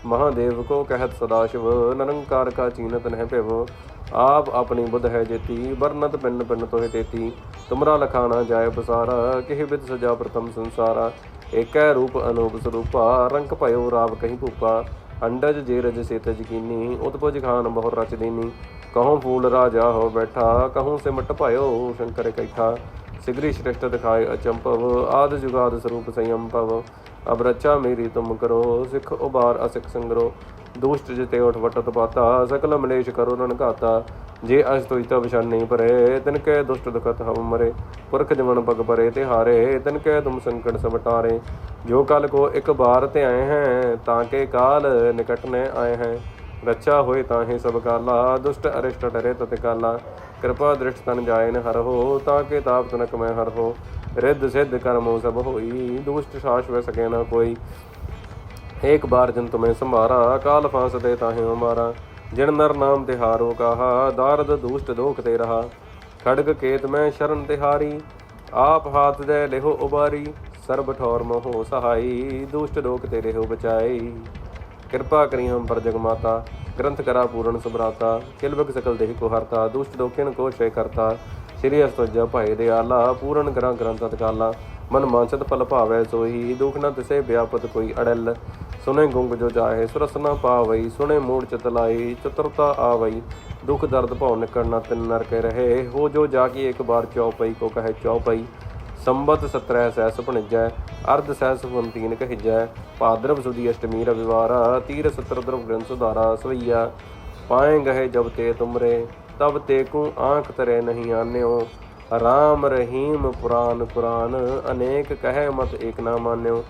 ਮਹਾਦੇਵ ਕੋ ਕਹਿਤ ਸਦਾਸ਼ਿਵ ਨਿਰੰਕਾਰ ਕਾ ਚੀਨਤ ਨਹਿ ਭਿਵ। ਆਪ ਆਪਣੀ ਬੁੱਧ ਹੈ ਜੇਤੀ ਵਰਨਤ ਪਿੰਨ ਪਿੰਨ ਤੋਹਿ ਤੇਤੀ। ਤੁਮਰਾ ਲਖਾਣਾ ਜਾਇ ਬਸਾਰਾ ਕਿਹ ਵਿਦ ਸਜਾ ਪ੍ਰਥਮ ਸੰਸਾਰਾ। ਏਕੈ ਰੂਪ ਅਨੂਪ ਸਰੂਪਾ, ਰੰਗ ਭਇਓ ਰਾਵ ਕਹੀਂ ਭੂਪਾ। ਅੰਡਜ ਜੇ ਰਜ ਸੇਤ ਜਕੀਨੀ ਉਤਪਜ ਖਾਨ ਬਹੁ ਰਚ ਦੀਨੀ ਕਹਉ ਫੂਲ ਰਾਜਾ ਹੋ ਬੈਠਾ ਕਹਉ ਸਿਮਟ ਭਇਓ ਸ਼ੰਕਰ ਕੈਠਾ। ਸਿਗਰੀ ਸ਼੍ਰੇਸ਼ਟ ਦਿਖਾਏ ਅਚੰਪਵ ਆਦ ਜੁਗਾਦ ਸਰੂਪ ਸੰਯਮ ਭਵ ਅਬ ਰੱਛਾ ਮੇਰੀ ਤੁਮ ਕਰੋ, ਸਿੱਖ ਉਬਾਰ ਅਸਿੱਖ ਸੰਗਰੋ, ਦੁਸ਼ਟ ਜਿਤੇ ਉਠ ਵਟਤ ਪਾਤਾ, ਸਕਲ ਮਲੇਸ਼ ਕਰੋ ਨਨ ਘਾਤਾ, ਜੇ ਅਜ ਤੋਈ ਤਬ ਨਹੀਂ ਪਰੇ, ਤਿਨ ਕੈ ਦੁਸ਼ਟ ਦੁਖਤ ਹਮ ਮਰੇ, ਪੁਰਖ ਜਮਨ ਪਗ ਪਰੇ ਤੇ ਹਾਰੇ ਤਿਨ ਕੈ ਤੁਮ ਸੰਕਟ ਸਭ ਟਾਰੇ, ਜੋ ਕਲ ਕੋ ਇੱਕ ਬਾਰ ਤੇ ਆਏ ਹੈ, ਤਾਂ ਕੇ ਕਾਲ ਨਿਕਟ ਨੇ ਆਏ ਹੈ, ਰੱਛਾ ਹੋਏ ਤਾਂ ਹੀ ਸਭ ਕਾਲਾ, ਦੁਸ਼ਟ ਅਰਿਸ਼ਟ ਡਰੇ ਤਤ ਕਾਲਾ, ਕਿਰਪਾ ਦ੍ਰਿਸ਼ਟ ਤਨ ਜਾਏ ਨ ਹਰ ਹੋ, ਤਾਂ ਕੇ ਤਾਪ ਤਨਕ ਮੈਂ ਹਰ ਹੋ ਰਿੱਧ ਸਿੱਧ ਕਰਮੋ ਸਭ ਹੋਈ। ਦੁਸ਼ਟ ਸਾਸ਼ ਵੈ ਸਕੇ ਨਾ ਕੋਈ। ਏਕ ਬਾਰ ਜਨ ਤੁਮੇ ਸੰਭਾਰਾ ਕਾਲ ਫਾਂਸ ਦੇ ਤਾਹੇ ਹਮਾਰਾ ਜਿਨ ਨਰ ਨਾਮ ਤਿਹਾਰੋ ਕਹਾ, ਦਾਰਦ ਦੁਸ਼ਟ ਦੋਖ ਤੇ ਰਹਾ। ਖੜਗ ਕੇਤ ਮੈਂ ਸ਼ਰਨ ਤਿਹਾਰੀ ਆਪ ਹਾਥ ਦੇ ਲਿਹੋ ਉਬਾਰੀ। ਸਰਬ ਠੌਰ ਮੋਹ ਸਹਾਈ, ਦੁਸ਼ਟ ਦੋਖ ਤੇ ਰਹਿਓ ਬਚਾਈ। ਕਿਰਪਾ ਕਰੀ ਹਮ ਪਰ ਜਗ ਗ੍ਰੰਥ ਕਰਾ ਪੂਰਨ ਸੁਭਰਾਤਾ। ਕਿਲਬਕ ਸਕਲ ਦੇਹ ਕੋ ਹਰਤਾ, ਦੁਸ਼ਟ ਦੋਖਿਨ ਕੋ ਸ਼ੈ ਕਰਤਾ। ਸ੍ਰੀ ਅਸਤਜਾ ਭਾਏ ਦੇ ਆਲਾ, ਪੂਰਨ ਕਰਾਂ ਗ੍ਰੰਥ ਤਕਾਲਾ ਮਨ ਮਾਨਸਤ ਫਲ ਭਾਵੈ ਸੋਹੀ, ਦੁਖ ਨ ਤਿਸੇ ਵਿਆਪਤ ਕੋਈ ਅੜਲ। ਸੁਨੇ ਗੁੰਗ ਜੋ ਜਾਹੇ, ਸੁਰਸ ਪਾਵਈ, ਸੁਨੇ ਮੂੜ ਚਤਲਾਈ ਚਤੁਰਤਾ ਆਵਈ, ਦੁਖ ਦਰਦ ਭਉ ਨਿਕੜ ਨ ਤਿਨ ਨਰ ਕੇ ਰਹੇ। ਹੋ ਜੋ ਜਾ ਕੀ ਇੱਕ ਬਾਰ ਚੌਪਈ, ਕੋ ਕਹੇ ਚੌਪਈ। ਸੰਬਤ 17 ਸਹਿਸ ਭਣਜੈ, ਅਰਧ ਸਹਿਸ ਬੰਤੀਨ ਕਹਿਜੈ। ਭਾਦਰਵ ਸੁਦੀ ਅਸ਼ਟਮੀ ਰਵਿਵਾਰਾ, ਤੀਰ ਸਤਰ ਦਰਵ ਗ੍ਰੰਥ ਸੁਧਾਰਾ ਸਵਈਆ। ਪਾਏ ਗਏ ਜਬ ਤੇ ਤੁਮਰੇ। ਤਬ ਤੇ ਕੂ ਆਂਖ ਤਰੇ ਨਹੀਂ ਆਨਿਓ। ਰਾਮ ਰਹੀਮ ਪੁਰਾਨ ਪੁਰਾਨ, ਅਨੇਕ ਕਹੈ ਮਤ ਏਕ ਨਾ ਮਾਨਿਓ।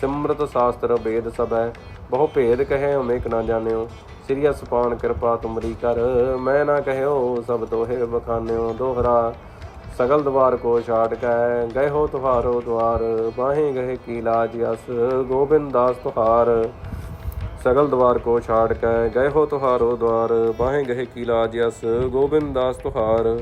ਸਿਮਰਤ ਸ਼ਾਸਤਰ ਵੇਦ ਸਭੈ, ਬਹੁ ਭੇਦ ਕਹੈ ਅਨੇਕ ਨਾ ਜਾਣਿਓ। ਸ੍ਰੀ ਅਸਪਾਨ ਕਿਰਪਾ ਤੁਮਰੀ ਕਰ, ਮੈਂ ਨਾ ਕਹਿਓ ਸਭ ਤੋਹੇ ਬਖਾਨਿਓ ਦੋਹਰਾ ਸਗਲ ਦਵਾਰ ਕੋ ਛਾੜ ਕੈ ਗਏ ਹੋ ਤੁਹਾਰੋ ਦਵਾਰ ਬਾਹੇ ਗਏ ਕੀ ਲਾਜ ਅਸ, ਗੋਬਿੰਦ ਦਾਸ ਤੁਹਾਰ। ਸਗਲ ਦਵਾਰ ਕੋ ਛਾੜ ਕੈ ਗਏ ਹੋ ਤੁਹਾਰੋ ਦਵਾਰ, ਬਾਹੇ ਗਏ ਕੀ ਲਾਜ ਅਸ, ਗੋਬਿੰਦ ਦਾਸ ਤੁਹਾਰ।